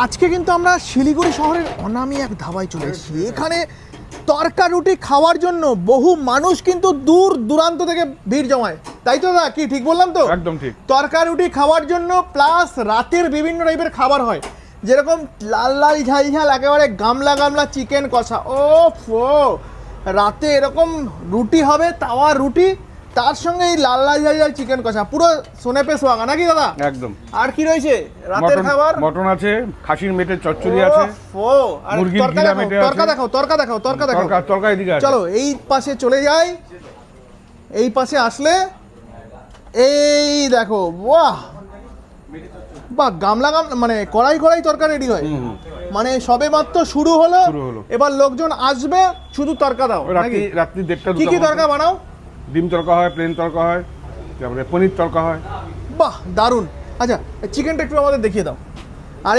আজকে কিন্তু আমরা শিলিগুড়ি শহরের অনামি এক ধাবায় চলে এসেছি। এখানে তরকা রুটি খাওয়ার জন্য বহু মানুষ কিন্তু দূর দূরান্ত থেকে ভিড় জমায়। তাই তো দাদা কি ঠিক বললাম তো? একদম ঠিক। তরকা রুটি খাওয়ার জন্য প্লাস রাতের বিভিন্ন টাইপের খাবার হয়। যেরকম লাল লাল ঝাল ঝাল একেবারে গামলা গামলা চিকেন কষা। ও ফো রাতে এরকম রুটি হবে তাওয়া রুটি তার সঙ্গে এই লাল লাল ঝাল ঝাল চিকেন কষা। পুরো সোনে পে সোয়াগা নাকি দাদা? একদম। আর কি রয়েছে? রাতের খাবার? মটন আছে খাসির মেটে চচ্চড়ি আছে ও আর তরকা দেখাও তরকা। দেখাও তরকা দেখাও তরকা দেখাও। তরকা তরকা এদিকে চলো এই পাশে চলে যাই। এই পাশে আসলে এই দেখো বাহ! বাহ গামলা গামলা মানে কড়াই কড়াই তরকা রেডি হয়। মানে সবে মাত্র শুরু হলো এবার লোকজন আসবে শুধু তরকা দাও? রাত্রি দেড়টা কি কি তরকা বানাও? ডিম তরকা হয় প্লেন তরকা হয়, তারপরে পনির তরকা হয়। বাহ, দারুণ। আচ্ছা চিকেনটা একটু আমাদের দেখিয়ে দাও।